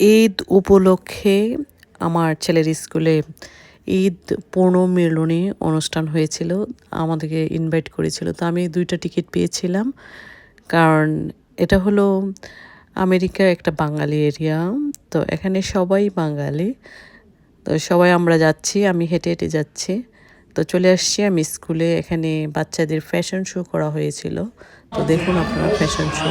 ঈদ উপলক্ষে আমার ছেলের স্কুলে ঈদ পুনর্মিলনী অনুষ্ঠান হয়েছিল, আমাদেরকে ইনভাইট করেছিল। তো আমি দুইটা টিকিট পেয়েছিলাম, কারণ এটা হলো আমেরিকার একটা বাঙালি এরিয়া তো এখানে সবাই বাঙালি। তো সবাই আমরা যাচ্ছি, আমি হেঁটে হেঁটে যাচ্ছি। তো চলে আসছি, আমি স্কুলে এখানে বাচ্চাদের ফ্যাশন শো করা হয়েছিল। তো দেখুন আপনারা ফ্যাশন শো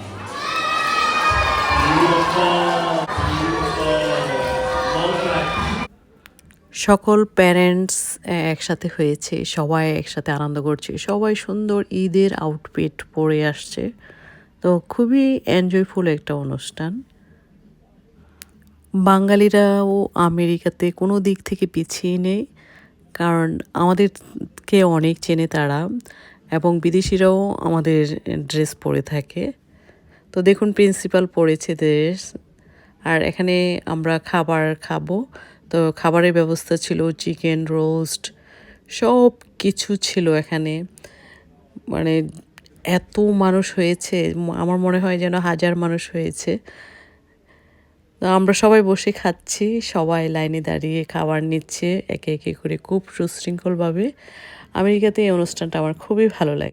সকল প্যারেন্টস একসাথে হয়েছে, সবাই একসাথে আনন্দ করছে, সবাই সুন্দর ঈদের আউটফিট পরে আসছে। তো খুবই এনজয়ফুল একটা অনুষ্ঠান। বাঙালিরাও আমেরিকাতে কোনো দিক থেকে পিছিয়ে নেই, কারণ আমাদেরকে অনেক চেনে তারা এবং বিদেশিরাও আমাদের ড্রেস পরে থাকে। তো দেখুন প্রিন্সিপাল পড়েছে ড্রেস আর এখানে আমরা খাবার খাব। তো খাবারের ব্যবস্থা ছিল চিকেন, রোস্ট, সব কিছু ছিল এখানে। মানে এত মানুষ হয়েছে, আমার মনে হয় যেন হাজার মানুষ হয়েছে। আমরা সবাই বসে খাচ্ছি, সবাই লাইনে দাঁড়িয়ে খাবার নিচ্ছে, একে একে করে খুব সুশৃঙ্খলভাবে। আমেরিকাতে এই অনুষ্ঠানটা আমার খুবই ভালো লাগে।